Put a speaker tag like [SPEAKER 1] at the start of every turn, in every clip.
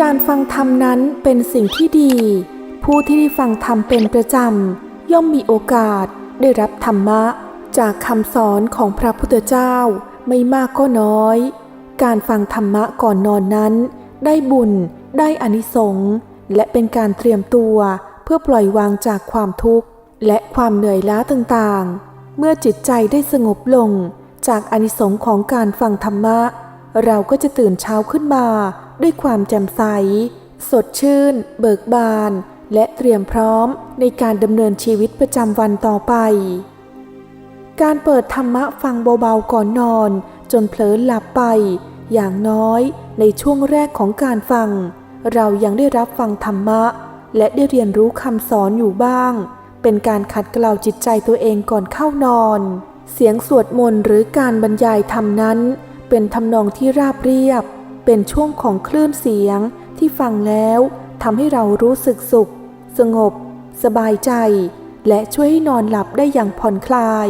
[SPEAKER 1] การฟังธรรมนั้นเป็นสิ่งที่ดี ผู้ที่ได้ฟังธรรมเป็นประจำ ย่อมมีโอกาสได้รับธรรมะ จากคำสอนของพระพุทธเจ้าไม่มากก็น้อย การฟังธรรมะก่อนนอนนั้น ได้บุญ ได้อานิสงส์และเป็นการเตรียมตัว เพื่อปล่อยวางจากความทุกข์และความเหนื่อยล้าต่างๆ เมื่อจิตใจได้สงบลงจากอนิสงส์ของการฟังธรรมะ เราก็จะตื่นเช้าขึ้นมาด้วยความแจ่มใส สดชื่น เบิกบาน และเตรียมพร้อมในการดำเนินชีวิตประจำวันต่อไป การเปิดธรรมะฟังเบาๆก่อนนอน จนเผลอหลับไป อย่างน้อยในช่วงแรกของการฟัง เรายังได้รับฟังธรรมะ และได้เรียนรู้คำสอนอยู่บ้าง เป็นการขัดเกลาจิตใจตัวเองก่อนเข้านอน เสียงสวดมนต์หรือการบรรยายธรรมนั้น เป็นทำนองที่ราบเรียบ เป็นช่วงของคลื่นเสียงที่ฟังแล้วทำให้เรารู้สึกสุข สงบ สบายใจ และช่วยให้นอนหลับได้อย่างผ่อนคลาย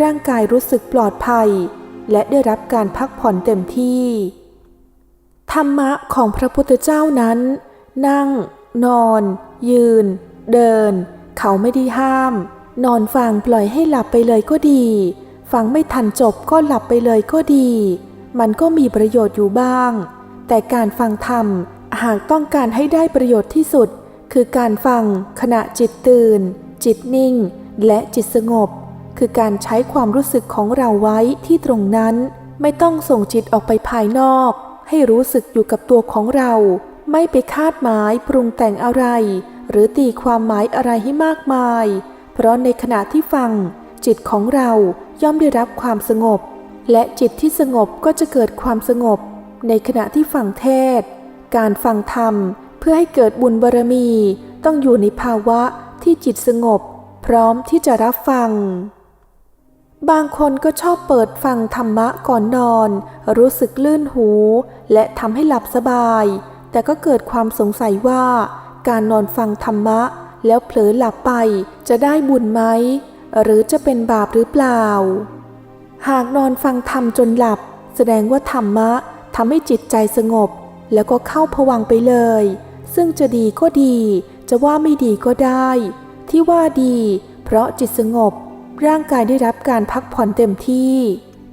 [SPEAKER 1] ร่างกายรู้สึกปลอดภัย และได้รับการพักผ่อนเต็มที่ ธรรมะของพระพุทธเจ้านั้น นั่ง นอน ยืน เดิน เขาไม่ได้ห้าม นอนฟังปล่อยให้หลับไปเลยก็ดี ฟังไม่ทันจบก็หลับไปเลยก็ดี มันก็มีประโยชน์อยู่บ้าง แต่การฟังธรรมหากต้องการให้ได้ประโยชน์ที่สุด คือการฟังขณะจิตตื่น จิตนิ่ง และจิตสงบ คือการใช้ความรู้สึกของเราไว้ที่ตรงนั้น ไม่ต้องส่งจิตออกไปภายนอก ให้รู้สึกอยู่กับตัวของเรา ไม่ไปคาดหมายปรุงแต่งอะไร หรือตีความหมายอะไรให้มากมาย เพราะในขณะที่ฟัง จิตของเราย่อมได้รับความสงบ และจิตที่สงบก็จะเกิดความสงบ ในขณะที่ฟังเทศ การฟังธรรม เพื่อให้เกิดบุญบารมี ต้องอยู่ในภาวะที่จิตสงบ พร้อมที่จะรับฟัง บางคนก็ชอบเปิดฟังธรรมะก่อนนอน รู้สึกลื่นหู และทำให้หลับสบาย แต่ก็เกิดความสงสัยว่า การนอนฟังธรรมะ แล้วเผลอหลับไปจะได้บุญไหม หรือจะเป็นบาปหรือเปล่า หากนอนฟังธรรมจนหลับ แสดงว่าธรรมะทำให้จิตใจสงบ แล้วก็เข้าผวังไปเลย ซึ่งจะดีก็ดี จะว่าไม่ดีก็ได้ ที่ว่าดี เพราะจิตสงบ ร่างกายได้รับการพักผ่อนเต็มที่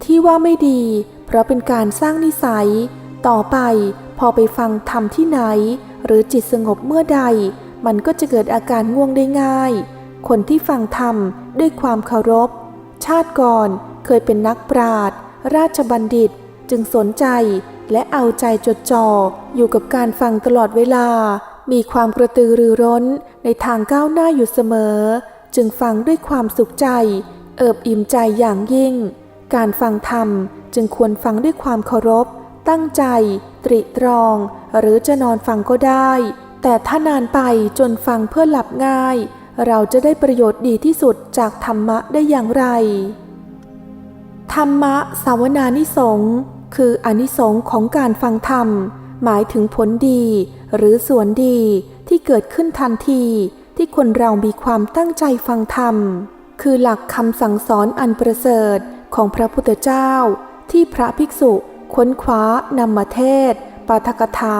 [SPEAKER 1] ที่ว่าไม่ดี เพราะเป็นการสร้างนิสัย ต่อไป พอไปฟังธรรมที่ไหน หรือจิตสงบเมื่อใด มันก็จะเกิดอาการง่วงได้ง่าย คนที่ฟังธรรมด้วยความเคารพ ชาติก่อนเคยเป็นนักปราชญ์ราชบัณฑิตจึงสนใจและเอาใจจดจ่ออยู่กับการฟังตลอดเวลา มีความกระตือรือร้นในทางก้าวหน้าอยู่เสมอ จึงฟังด้วยความสุขใจ เอิบอิ่มใจอย่างยิ่ง การฟังธรรมจึงควรฟังด้วยความเคารพ ตั้งใจตริตรอง หรือจะนอนฟังก็ได้ แต่ถ้านานไปจนฟังเพื่อหลับง่าย เราจะได้ประโยชน์ดีที่สุดจากธรรมะได้อย่างไร ธรรมะสาวนานิสงคืออนิสงของการฟังธรรม หมายถึงผลดี หรือส่วนดีที่เกิดขึ้นทันที ที่คนเรามีความตั้งใจฟังธรรม คือหลักคำสั่งสอนอันประเสริฐของพระพุทธเจ้าที่พระภิกษุ ค้นคว้านำมาเทศปาฐกถา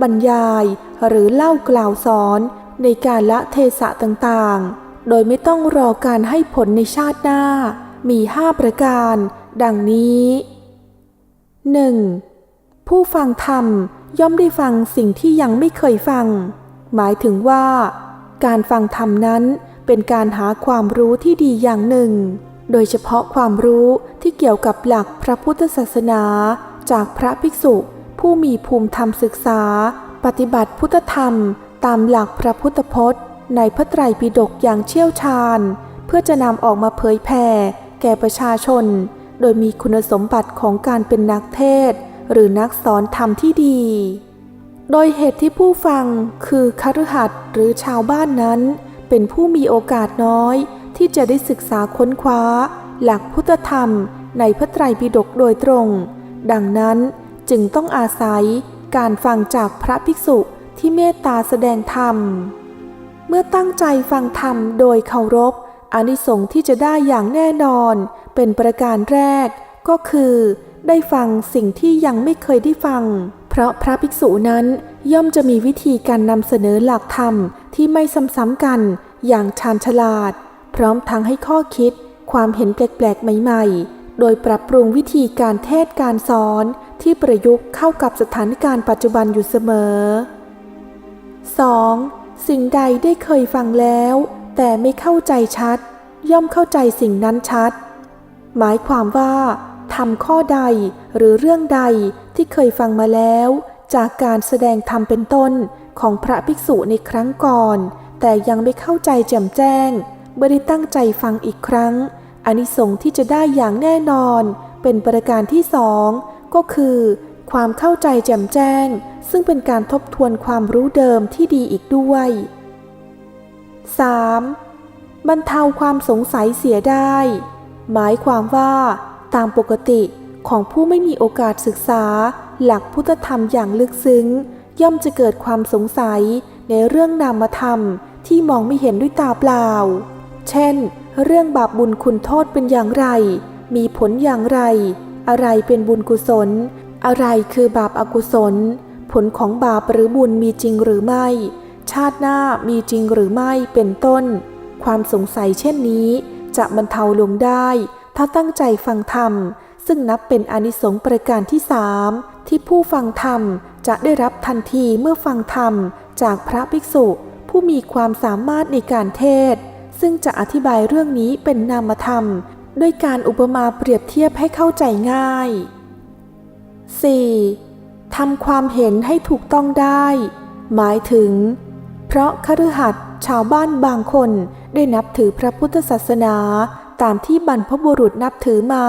[SPEAKER 1] บรรยาย หรือเล่ากล่าวสอนในการละเทศะต่างๆ โดยไม่ต้องรอการให้ผลในชาติหน้า มีห้าประการ ดังนี้ 1. ผู้ฟังธรรมย่อมได้ฟังสิ่งที่ยังไม่เคยฟัง หมายถึงว่า การฟังธรรมนั้นเป็นการหาความรู้ที่ดีอย่างหนึ่ง โดยเฉพาะความรู้ที่เกี่ยวกับหลักพระพุทธศาสนา จากพระภิกษุ ผู้มีภูมิธรรมศึกษา ปฏิบัติพุทธธรรม ตามหลักพระพุทธพจน์ ในพระไตรปิฎกอย่างเชี่ยวชาญ เพื่อจะนำออกมาเผยแผ่แก่ประชาชน โดยมีคุณสมบัติของการเป็นนักเทศ หรือนักสอนธรรมที่ดี โดยเหตุที่ผู้ฟังคือคฤหัสถ์หรือชาวบ้านนั้น เป็นผู้มีโอกาสน้อย ที่จะได้ศึกษาค้นคว้า หลักพุทธธรรมในพระไตรปิฎกโดยตรง ดังนั้นจึงต้องอาศัยการฟังจากพระภิกษุที่เมตตาแสดงธรรม เมื่อตั้งใจฟังธรรมโดยเคารพอนิสงส์ที่จะได้อย่างแน่นอน เป็นประการแรก ก็คือ ได้ฟังสิ่งที่ยังไม่เคยได้ฟัง เพราะพระภิกษุนั้นย่อมจะมีวิธีการนำเสนอหลักธรรมที่ไม่ซ้ำๆกันอย่างชาญฉลาด พร้อมทั้งให้ข้อคิด ความเห็นแปลกๆ ใหม่ ๆ โดยปรับปรุงวิธีการเทศการสอนที่ประยุกต์เข้ากับสถานการณ์ปัจจุบันอยู่เสมอ 2. สิ่งใดได้เคยฟังแล้ว แต่ไม่เข้าใจชัด ย่อมเข้าใจสิ่งนั้นชัด หมายความว่าทำข้อใดหรือเรื่องใดที่เคยฟังมาแล้ว จากการแสดงธรรมเป็นต้นของพระภิกษุในครั้งก่อน แต่ยังไม่เข้าใจแจ่มแจ้ง เมื่อได้ตั้งใจฟังอีกครั้งอานิสงส์ที่จะได้อย่างแน่นอน เป็นประการที่สองก็คือ ความเข้าใจแจ่มแจ้ง ซึ่งเป็นการทบทวนความรู้เดิมที่ดีอีกด้วย 3. บรรเทาความสงสัยเสียได้ หมายความว่าตามปกติของผู้ไม่มีโอกาสศึกษา หลักพุทธธรรมอย่างลึกซึ้ง ย่อมจะเกิดความสงสัยในเรื่องนามธรรมที่มองไม่เห็นด้วยตาเปล่า เช่น เรื่องบาปบุญคุณโทษเป็นอย่างไร มีผลอย่างไร อะไรเป็นบุญกุศล อะไรคือบาปอากุศล ผลของบาปหรือบุญมีจริงหรือไม่ ชาติหน้ามีจริงหรือไม่เป็นต้น ความสงสัยเช่นนี้ จะบรรเทาลงได้ ถ้าตั้งใจฟังธรรม ซึ่งนับเป็นอนิสงส์ประการที่สามที่ผู้ฟังธรรมจะได้รับทันทีเมื่อฟังธรรมจากพระภิกษุผู้มีความสามารถในการเทศ ซึ่งจะอธิบายเรื่องนี้เป็นนามธรรม ด้วยการอุปมาเปรียบเทียบให้เข้าใจง่าย 4. ทำความเห็นให้ถูกต้องได้ หมายถึง เพราะคฤหัสถ์ชาวบ้านบางคนได้นับถือพระพุทธศาสนาตามที่บรรพบุรุษนับถือมา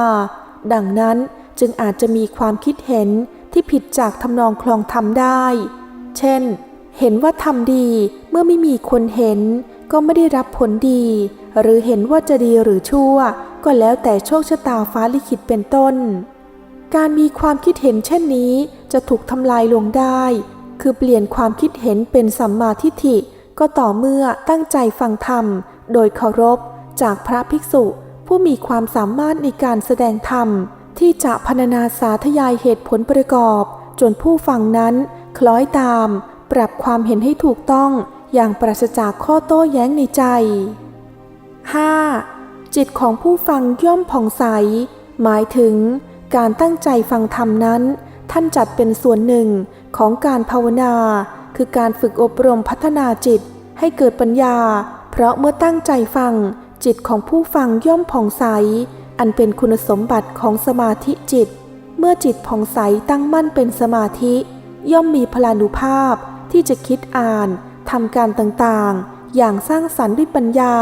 [SPEAKER 1] ดังนั้นจึงอาจจะมีความคิดเห็นที่ผิดจากทำนองคลองธรรมได้ เช่น เห็นว่าทำดีเมื่อไม่มีคนเห็น ก็ไม่ได้รับผลดี หรือเห็นว่าจะดีหรือชั่ว ก็แล้วแต่โชคชะตาฟ้าลิขิตเป็นต้น การมีความคิดเห็นเช่นนี้จะถูกทำลายลงได้ คือเปลี่ยนความคิดเห็นเป็นสัมมาทิฏฐิ ก็ต่อเมื่อตั้งใจฟังธรรม โดยเคารพ จากพระภิกษุ ผู้มีความสามารถในการแสดงธรรม ที่จะพรรณนาสาธยายเหตุผลประกอบ จนผู้ฟังนั้น คล้อยตาม ปรับความเห็นให้ถูกต้อง อย่างปราศจากข้อโต้แย้งในใจ 5. จิตของผู้ฟังย่อมผ่องใส หมายถึงการตั้งใจฟังธรรมนั้น ท่านจัดเป็นส่วนหนึ่งของการภาวนา คือการฝึกอบรมพัฒนาจิตให้เกิดปัญญา เพราะเมื่อตั้งใจฟัง จิตของผู้ฟังย่อมผ่องใส อันเป็นคุณสมบัติของสมาธิจิต เมื่อจิตผ่องใสตั้งมั่นเป็นสมาธิ ย่อมมีพลานุภาพที่จะคิดอ่าน ทำการต่างๆ อย่างสร้างสรรค์ด้วยปัญญา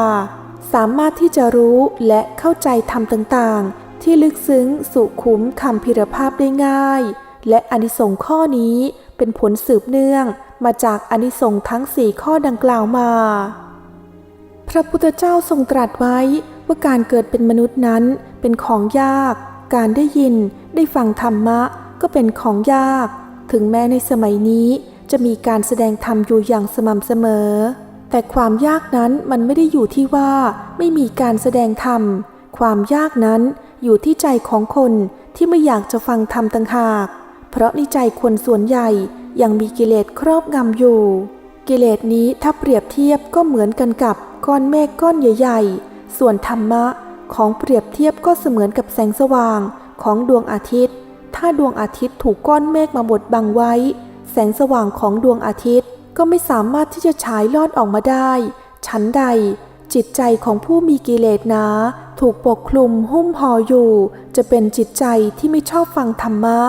[SPEAKER 1] สามารถที่จะรู้และเข้าใจธรรมต่างๆ ที่ลึกซึ้งสุขุมคำพิรภาพได้ง่าย และอนิสงส์ข้อนี้เป็นผลสืบเนื่องมาจากอนิสงส์ทั้งสี่ข้อดังกล่าวมา พระพุทธเจ้าทรงตรัสไว้ว่าการเกิดเป็นมนุษย์นั้นเป็นของยาก การได้ยินได้ฟังธรรมะก็เป็นของยาก ถึงแม้ในสมัยนี้ จะมีการแสดงธรรมอยู่อย่างสม่ำเสมอ แต่ความยากนั้นมันไม่ได้อยู่ที่ว่าไม่มีการแสดงธรรม ความยากนั้นอยู่ที่ใจของคนที่ไม่อยากจะฟังธรรมต่างหาก เพราะในใจคนส่วนใหญ่ยังมีกิเลสครอบงำอยู่ กิเลสนี้ถ้าเปรียบเทียบก็เหมือนกันกับก้อนเมฆก้อนใหญ่ ๆ ส่วนธรรมะของเปรียบเทียบก็เสมือนกับแสงสว่างของดวงอาทิตย์ ถ้าดวงอาทิตย์ถูกก้อนเมฆมาบดบังไว้ แสงสว่างของดวงอาทิตย์ก็ไม่สามารถที่จะฉายลอดออกมาได้ ชั้นใด จิตใจของผู้มีกิเลสนาถูกปกคลุมหุ้มห่ออยู่ จะเป็นจิตใจที่ไม่ชอบฟังธรรมะ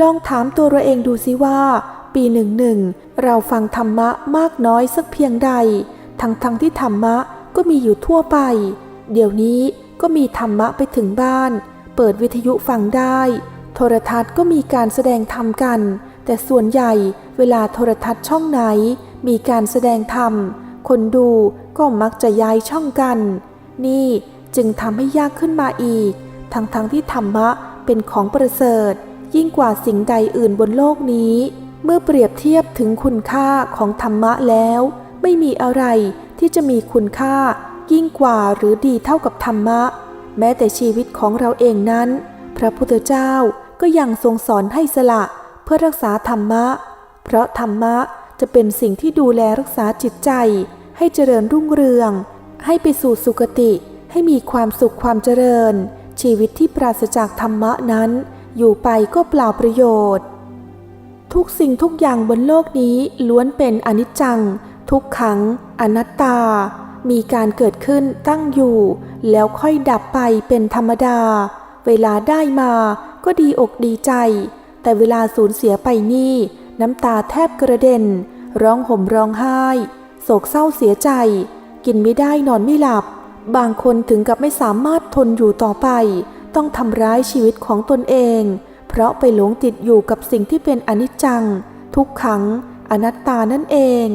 [SPEAKER 1] ลองถามตัวเราเองดูสิว่า ปีหนึ่งหนึ่งเราฟังธรรมะมากน้อยสักเพียงใด ทั้งทั้งที่ธรรมะก็มีอยู่ทั่วไป เดี๋ยวนี้ก็มีธรรมะไปถึงบ้าน เปิดวิทยุฟังได้ โทรทัศน์ก็มีการแสดงธรรมกัน แต่ส่วนใหญ่เวลาโทรทัศน์ช่องไหน มีการแสดงธรรม คนดูก็มักจะย้ายช่องกัน นี่จึงทำให้ยากขึ้นมาอีก ทั้งทั้งที่ธรรมะเป็นของประเสริฐ ยิ่งกว่าสิ่งใดอื่นบนโลกนี้ เมื่อเปรียบเทียบถึงคุณค่าของธรรมะแล้ว ไม่มีอะไรที่จะมีคุณค่า ยิ่งกว่าหรือดีเท่ากับธรรมะ แม้แต่ชีวิตของเราเองนั้น พระพุทธเจ้าก็ยังทรงสอนให้สละ พื่อรักษาธรรมะ เพราะธรรมะจะเป็นสิ่งที่ดูแลรักษาจิตใจ ให้เจริญรุ่งเรือง ให้ไปสู่สุคติ ให้มีความสุขความเจริญ ชีวิตที่ปราศจากธรรมะนั้น อยู่ไปก็เปล่าประโยชน์ ทุกสิ่งทุกอย่างบนโลกนี้ล้วนเป็นอนิจจัง ทุกขัง อนัตตา มีการเกิดขึ้นตั้งอยู่ แล้วค่อยดับไปเป็นธรรมดา เวลาได้มาก็ดีอกดีใจ แต่เวลาสูญเสียไปนี่ น้ำตาแทบกระเด็น ร้องห่มร้องไห้ โศกเศร้าเสียใจ กินไม่ได้นอนไม่หลับ บางคนถึงกับไม่สามารถทนอยู่ต่อไป ต้องทำร้ายชีวิตของตนเอง เพราะไปหลงติดอยู่กับสิ่งที่เป็นอนิจจัง ทุกขัง อนัตตานั่นเอง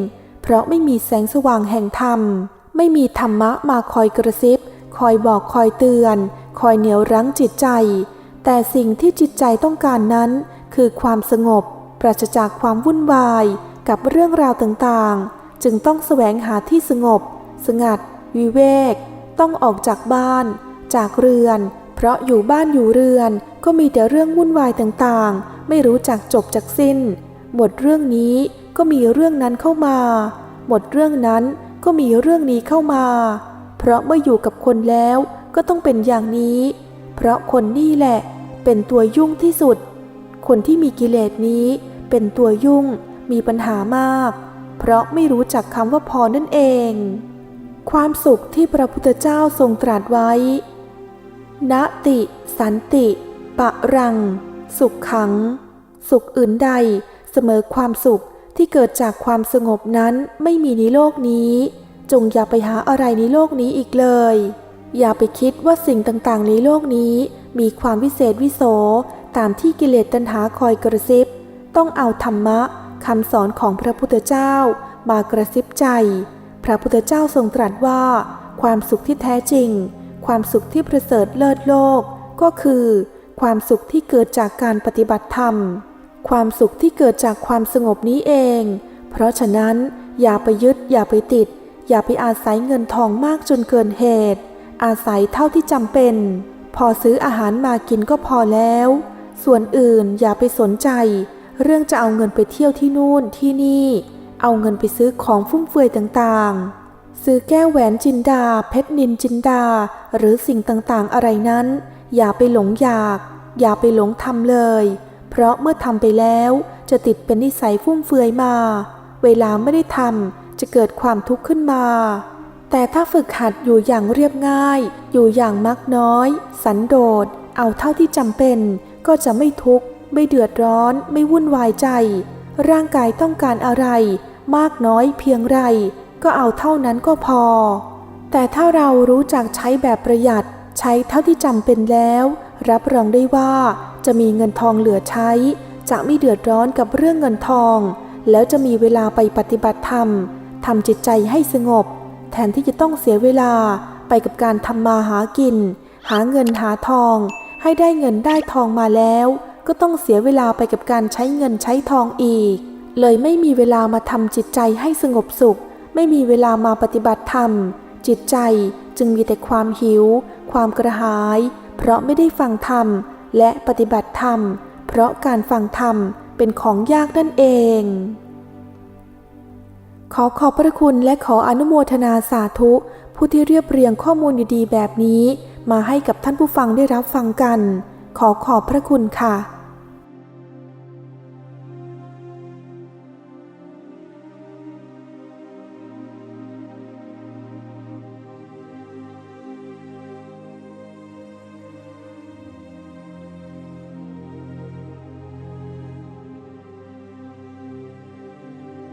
[SPEAKER 1] เพราะไม่มีแสงสว่างแห่งธรรม ไม่มีธรรมะมาคอยกระซิบ คอยบอกคอยเตือน คอยเหนียวรั้งจิตใจ แต่สิ่งที่จิตใจต้องการนั้น คือความสงบ ปราศจากความวุ่นวาย กับเรื่องราวต่างๆ จึงต้องแสวงหาที่สงบ สงัด วิเวก ต้องออกจากบ้าน จากเรือน เพราะอยู่บ้านอยู่เรือน ก็มีแต่เรื่องวุ่นวายต่างๆ ไม่รู้จักจบจากสิ้น หมดเรื่องนี้ก็มีเรื่องนั้นเข้ามา หมดเรื่องนั้นก็มีเรื่องนี้เข้ามา เพราะเมื่ออยู่กับคนแล้วก็ต้องเป็นอย่างนี้ เพราะคนนี่แหละ เป็นตัวยุ่งที่สุด คนที่มีกิเลสนี้เป็นตัวยุ่งมีปัญหามาก เพราะไม่รู้จักคำว่าพอนั่นเอง ความสุขที่พระพุทธเจ้าทรงตรัสไว้นติ สันติ ปะรัง สุขขัง สุขอื่นใด เสมอความสุขที่เกิดจากความสงบนั้นไม่มีในโลกนี้ จงอย่าไปหาอะไรในโลกนี้อีกเลย อย่าไปคิดว่าสิ่งต่างๆในโลกนี้ มีความวิเศษวิโสตามที่กิเลสตัณหาคอยกระซิบ ต้องเอาธรรมะคำสอนของพระพุทธเจ้ามากระซิบใจ พระพุทธเจ้าทรงตรัสว่า ความสุขที่แท้จริง ความสุขที่ประเสริฐเลิศโลก ก็คือ ความสุขที่เกิดจากการปฏิบัติธรรม ความสุขที่เกิดจากความสงบนี้เอง เพราะฉะนั้น อย่าไปยึดอย่าไปติด อย่าไปอาศัยเงินทองมากจนเกินเหตุ อาศัยเท่าที่จำเป็น พอซื้ออาหารมากินก็พอแล้ว ส่วนอื่นอย่าไปสนใจ เรื่องจะเอาเงินไปเที่ยวที่นู่นที่นี่ เอาเงินไปซื้อของฟุ่มเฟือยต่างๆ ซื้อแก้วแหวนจินดา เพชรนินจินดา หรือสิ่งต่างๆ อะไรนั้น อย่าไปหลงอยาก อย่าไปหลงทำเลย เพราะเมื่อทำไปแล้วจะติดเป็นนิสัยฟุ่มเฟือยมา เวลาไม่ได้ทำจะเกิดความทุกข์ขึ้นมา แต่ถ้าฝึกหัดอยู่อย่างเรียบง่าย อยู่อย่างมักน้อย สันโดษ เอาเท่าที่จำเป็น ก็จะไม่ทุกข์ ไม่เดือดร้อน ไม่วุ่นวายใจ ร่างกายต้องการอะไร มากน้อยเพียงไร ก็เอาเท่านั้นก็พอ แต่ถ้าเรารู้จักใช้แบบประหยัด ใช้เท่าที่จำเป็นแล้ว รับรองได้ว่าจะมีเงินทองเหลือใช้ จะไม่เดือดร้อนกับเรื่องเงินทอง แล้วจะมีเวลาไปปฏิบัติธรรมทำจิตใจให้สงบ แทนที่จะต้องเสียเวลาไปกับการทำมาหากิน หาเงินหาทอง ให้ได้เงินได้ทองมาแล้ว ก็ต้องเสียเวลาไปกับการใช้เงินใช้ทองอีก เลยไม่มีเวลามาทำจิตใจให้สงบสุข ไม่มีเวลามาปฏิบัติธรรม จิตใจจึงมีแต่ความหิว ความกระหาย เพราะไม่ได้ฟังธรรม และปฏิบัติธรรม เพราะการฟังธรรมเป็นของยากนั่นเอง ขอขอบพระคุณและขออนุโมทนาสาธุ ผู้ที่เรียบเรียงข้อมูลดีๆแบบนี้ มาให้กับท่านผู้ฟังได้รับฟังกัน ขอขอบพระคุณค่ะ